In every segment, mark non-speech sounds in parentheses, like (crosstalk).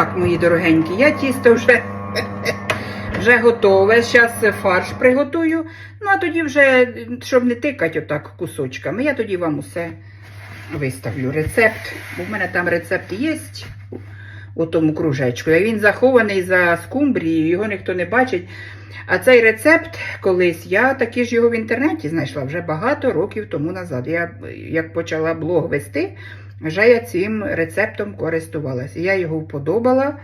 Так, мої дорогенькі, я тісто вже, (laughs) вже готове. Зараз фарш приготую. Ну, а тоді вже, щоб не тикати отак кусочками, я тоді вам усе виставлю. Рецепт. В мене там рецепт є у тому кружечку. І Він захований за скумбрією, його ніхто не бачить. А цей рецепт колись я таки ж його в інтернеті знайшла вже багато років тому назад. Я як почала блог вести, вже я цим рецептом користувалася. Я його вподобала.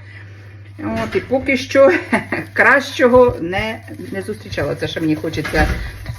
От, і поки що (laughs) кращого не, не зустрічала. Це ще мені хочеться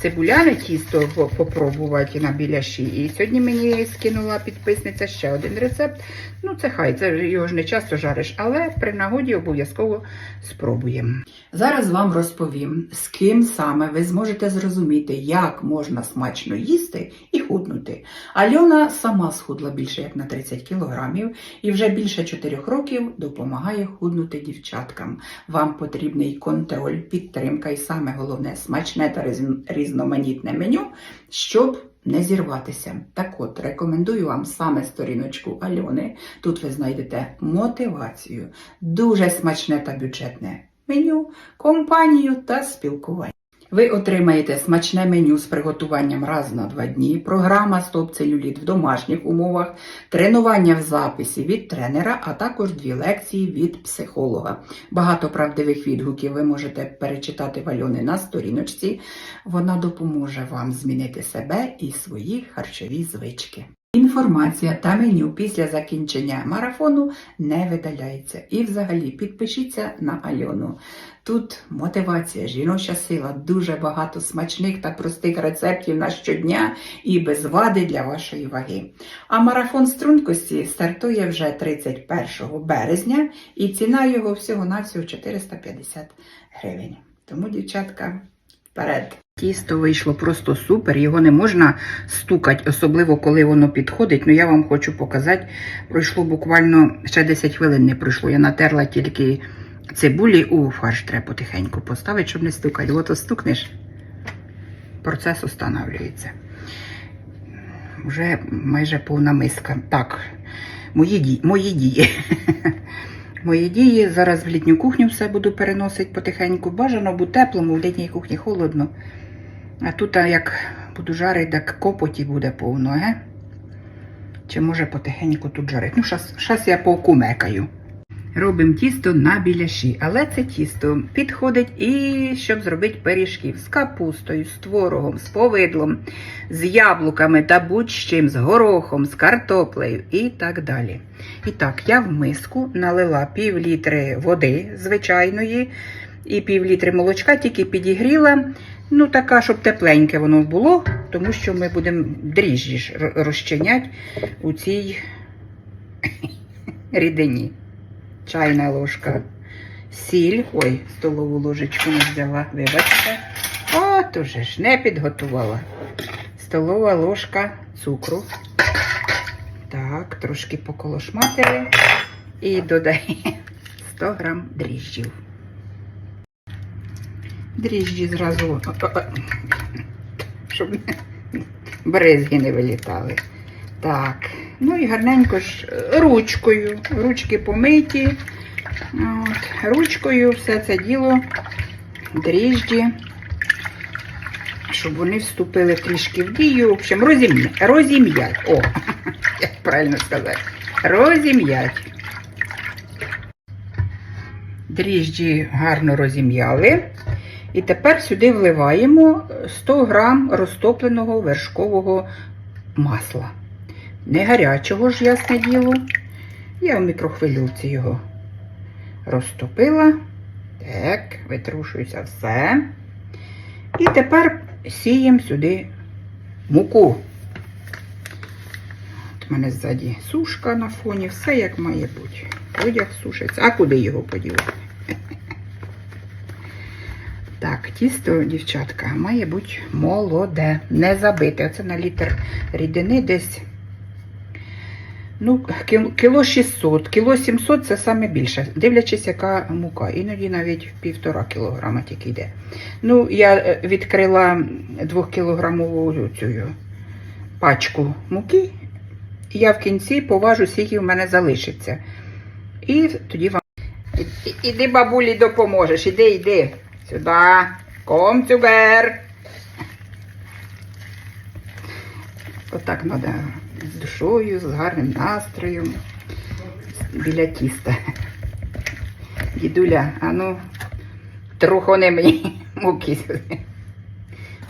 цибуляне тісто по- попробувати на біляші. І сьогодні мені скинула підписниця ще один рецепт. Ну, це хай, це його ж не часто жариш, але при нагоді обов'язково спробуємо. Зараз вам розповім, з ким саме ви зможете зрозуміти, як можна смачно їсти і худнути. Альона сама схудла більше як на 30 кілограмів і вже більше 4 років допомагає худнути дівчаткам. Вам потрібний контроль, підтримка і саме головне смачне та різноманітне меню, щоб не зірватися. Так от, рекомендую вам саме сторіночку Альони. Тут ви знайдете мотивацію, дуже смачне та бюджетне меню, компанію та спілкування. Ви отримаєте смачне меню з приготуванням раз на два дні, програма стоп-целюліт в домашніх умовах, тренування в записі від тренера, а також дві лекції від психолога. Багато правдивих відгуків ви можете перечитати в Альони на сторіночці. Вона допоможе вам змінити себе і свої харчові звички. Інформація та меню після закінчення марафону не видаляється. І взагалі підпишіться на Альону. Тут мотивація, жіноча сила, дуже багато смачних та простих рецептів на щодня і без вади для вашої ваги. А марафон стрункості стартує вже 31 березня і ціна його всього-навсього 450 гривень. Тому, дівчатка, вперед! Тісто вийшло просто супер, його не можна стукати, особливо коли воно підходить. Ну я вам хочу показати. Пройшло буквально ще 10 хвилин не пройшло. Я натерла тільки цибулі у фарш треба потихеньку поставити, щоб не стукати. От стукнеш, процес останавлюється. Вже майже повна миска. Так, мої дії. Мої дії. (laughs) Мої дії. Зараз в літню кухню все буду переносити потихеньку. Бажано бути теплому, в літній кухні холодно. А тут, як буду жарити, так копоті буде повно, ге? Чи може потихеньку тут жарити? Ну, зараз я покумекаю. Робимо тісто на біляші, але це тісто підходить і щоб зробити пиріжків з капустою, з творогом, з повидлом, з яблуками та будь-чим, з горохом, з картоплею і так далі. І так, я в миску налила пів літри води звичайної і пів літри молочка, тільки підігріла. Ну, така, щоб тепленьке воно було, тому що ми будемо дріжджі розчиняти у цій (laughs) рідині. Чайна ложка сіль. Ой, столову ложечку не взяла, вибачте. От уже ж не підготувала. Столова ложка цукру. Так, трошки поколошматили. І додаємо (laughs) 100 грам дріжджів. Дріжджі зразу, щоб бризги не вилітали. Так, ну і гарненько ж е, ручкою. Ручки помиті. От, ручкою все це діло, дріжджі, щоб вони вступили трішки в дію. В общем, розім'ять. Розім'ять. О, (laughs) як правильно сказати. Розім'ять. Дріжджі гарно розім'яли. І тепер сюди вливаємо 100 грам розтопленого вершкового масла. Не гарячого ж, ясне діло. Я в мікрохвильовці його розтопила. Так, витрушується все. І тепер сіємо сюди муку. От у мене ззаді сушка на фоні, все як має бути. Одяг сушиться. А куди його поділити? Тісто, дівчатка, має бути молоде, не забите. Оце на літр рідини десь. Ну, кіло 600, кіло 700 це саме більше, дивлячись, яка мука. Іноді навіть півтора кілограма тільки йде. Ну, я е, відкрила двохкілограмову цю пачку муки. і Я в кінці поважу, скільки в мене залишиться. І тоді вам. Іди бабулі допоможеш. Іди, іди. Сюди. Ком цюгер. Отак треба з душою, з гарним настроєм. Біля тіста. Дідуля, а ну, трухони мені муки сюди.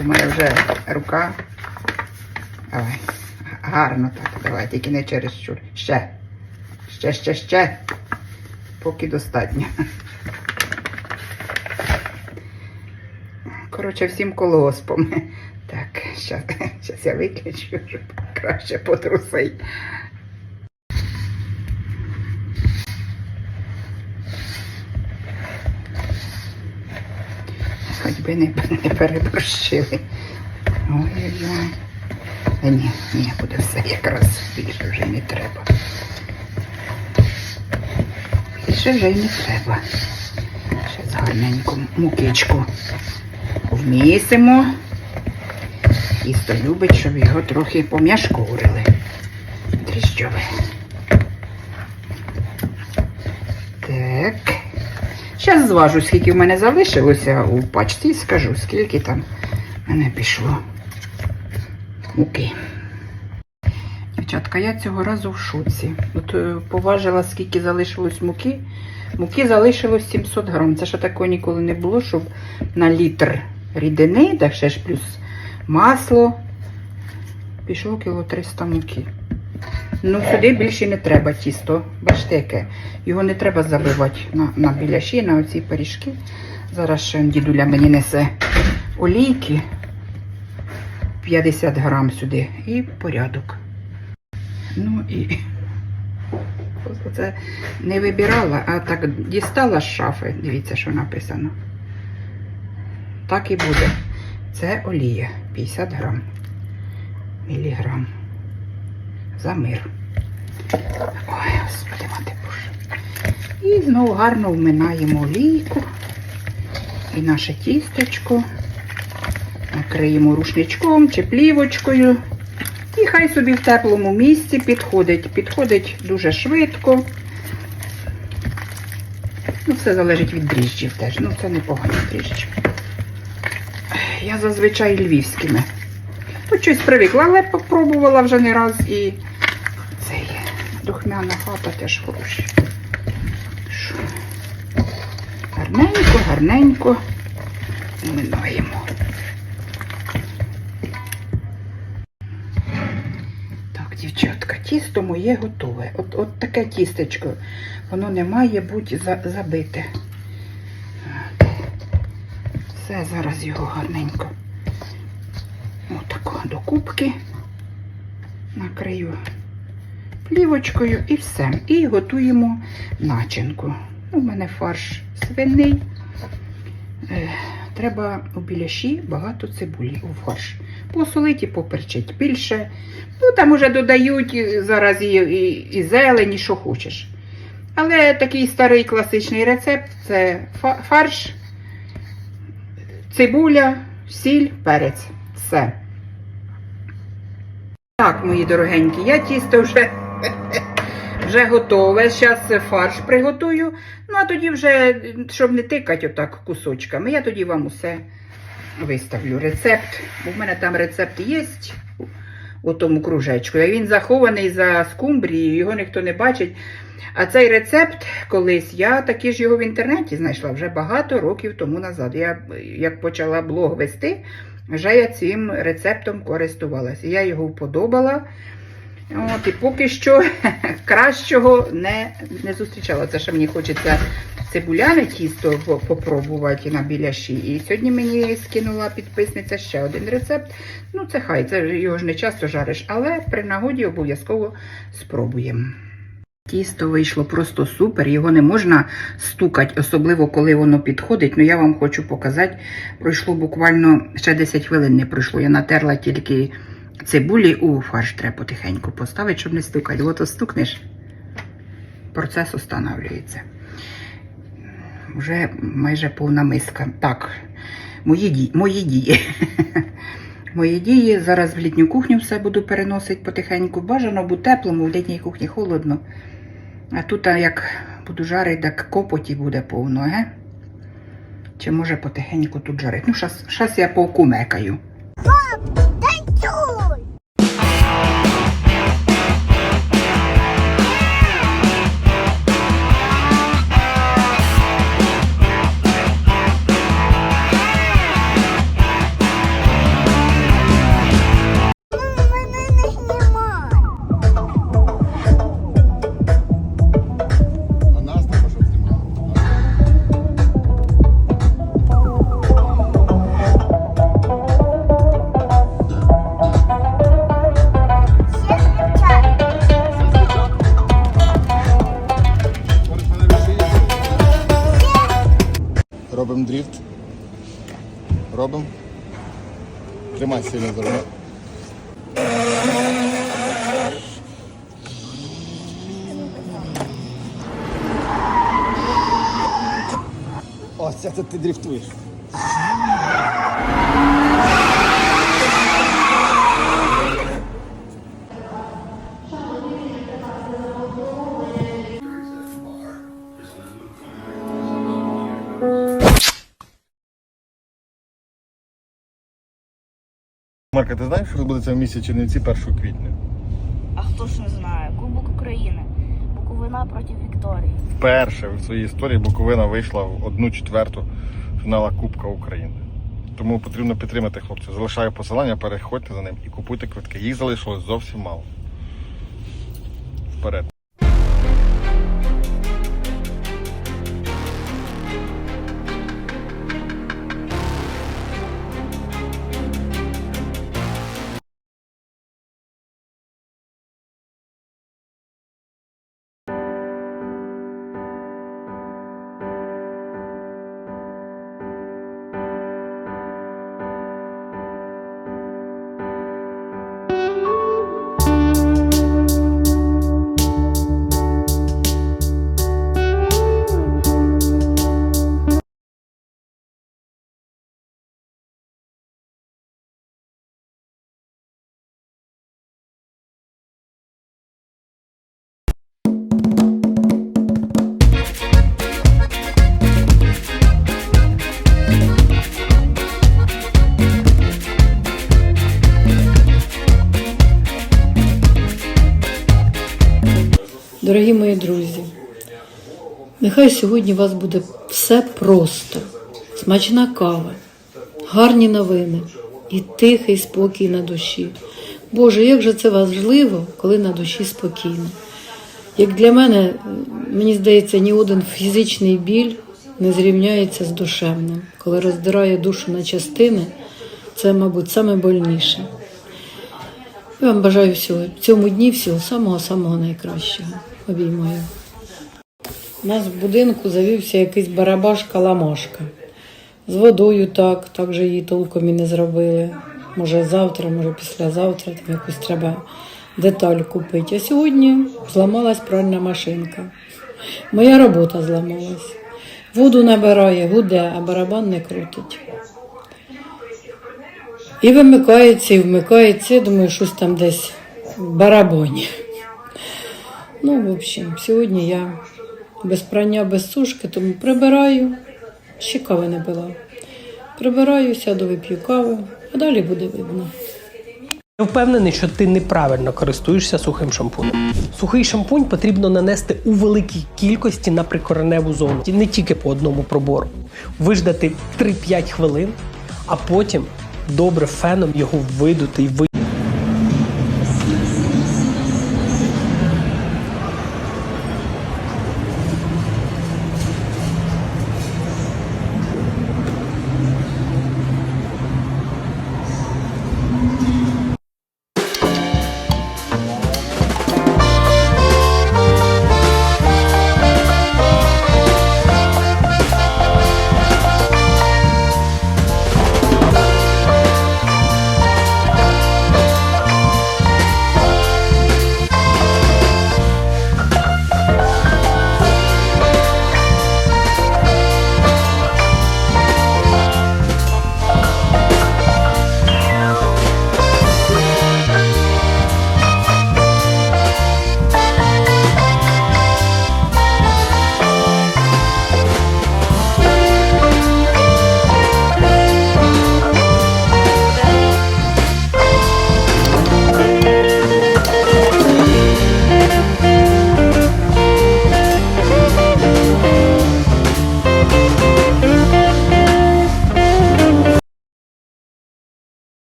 У мене вже рука. Давай. Гарно так. Давай, тільки не через щур. Ще. Ще, ще, ще. Поки достатньо. Коротше, всім колгоспом. (laughs) Так, зараз (laughs) я виключу, щоб краще потрусить. Хоч би не, не переборщили. Ой-ой-ой. Ні, ні, буде все якраз більше вже не треба. Більше вже не треба. Ще гарненьку мукичку вмісимо. Тісто любить, щоб його трохи пом'яшкурили. Дріжджове. Так. Зараз зважу, скільки в мене залишилося у пачці і скажу, скільки там в мене пішло муки. Дівчатка, я цього разу в шоці. От е, поважила, скільки залишилось муки. Муки залишилось 700 грам. Це ще такого ніколи не було, щоб на літр рідини, так ще ж плюс масло. Пішло кіло 300 муки. Ну, сюди більше не треба тісто. Бачите, яке. Його не треба забивати на, на біляші, на оці пиріжки. Зараз ще дідуля мені несе олійки 50 грам сюди і порядок. Ну і Просто це не вибирала, а так дістала з шафи. Дивіться, що написано. Так і буде. Це олія 50 грам. Міліграм. За мир. Ой, господи, мати Боже. І знову гарно вминаємо олійку. І наше тістечко. Накриємо рушничком чи плівочкою. І хай собі в теплому місці підходить. Підходить дуже швидко. Ну, все залежить від дріжджів теж. Ну, це непогані дріжджі. Я зазвичай львівськими. Щось привикла, але попробувала вже не раз і це є. Духмяна хата теж хороша. Гарненько, гарненько минаємо. Так, дівчатка, тісто моє готове. От, от таке тістечко, воно не має бути за- забите. Все, зараз його гарненько. Отако до кубки накрию плівочкою і все. І готуємо начинку. У мене фарш свиний. Е, Треба у біляші багато цибулі у фарш. І поперчить більше. Ну, там уже додають зараз і, і, і зелені, що хочеш. Але такий старий класичний рецепт це фарш, цибуля, сіль, перець. Все. Так, мої дорогенькі, я тісто вже, (laughs) вже готове. Зараз фарш приготую. Ну, а тоді вже, щоб не тикати отак кусочками, я тоді вам усе виставлю. Рецепт. Бо в мене там рецепт є у- тому кружечку. А він захований за скумбрією, його ніхто не бачить. А цей рецепт колись я таки ж його в інтернеті знайшла вже багато років тому назад. Я як почала блог вести, вже я цим рецептом користувалася. Я його вподобала. От, і поки що (laughs) кращого не, не зустрічала. Це ще мені хочеться цибуляне тісто по- попробувати на біляші. І сьогодні мені скинула підписниця ще один рецепт. Ну, це хай, це його ж не часто жариш, але при нагоді обов'язково спробуємо. Тісто вийшло просто супер, його не можна стукати, особливо коли воно підходить. Ну я вам хочу показати. Пройшло буквально ще 10 хвилин не пройшло. Я натерла тільки цибулі у фарш треба потихеньку поставити, щоб не стукати. От стукнеш, процес встановлюється. Вже майже повна миска. Так, мої дії. Мої дії. (laughs) Мої дії. Зараз в літню кухню все буду переносити потихеньку. Бажано бути теплому, в літній кухні холодно. А тут, як буду жарити, так копоті буде повно, ге? Чи може потихеньку тут жарити? Ну, щас я покумекаю. Робимо дріфт. Робимо. Тримай сильно за руль. Оце це ти дріфтуєш. Марка, ти знаєш, що відбудеться в місті Чернівці 1 квітня? А хто ж не знає? Кубок України. Буковина проти Вікторії. Вперше в своїй історії Буковина вийшла в одну четверту фінала Кубка України. Тому потрібно підтримати хлопців. Залишаю посилання, переходьте за ним і купуйте квитки. Їх залишилось зовсім мало. Вперед. Нехай сьогодні у вас буде все просто, смачна кава, гарні новини і тихий спокій на душі. Боже, як же це важливо, коли на душі спокійно. Як для мене, мені здається, ні один фізичний біль не зрівняється з душевним. Коли роздирає душу на частини, це, мабуть, саме больніше. Я вам бажаю всього в цьому дні всього самого-самого найкращого. Обіймаю. У нас в будинку завівся якийсь барабашка-ламашка. З водою так, так же її толком і не зробили. Може завтра, може післязавтра, там якусь треба деталь купити. А сьогодні зламалась пральна машинка. Моя робота зламалась. Воду набирає, гуде, а барабан не крутить. І вимикається, і вмикається. Я думаю, щось там десь в барабані. Ну, в общем, сьогодні я без прання, без сушки, тому прибираю. Ще кави не пила. Прибираю, сяду, вип'ю каву, а далі буде видно. Я впевнений, що ти неправильно користуєшся сухим шампунем. Сухий шампунь потрібно нанести у великій кількості на прикореневу зону, не тільки по одному пробору. Виждати 3-5 хвилин, а потім добре феном його видути і ви.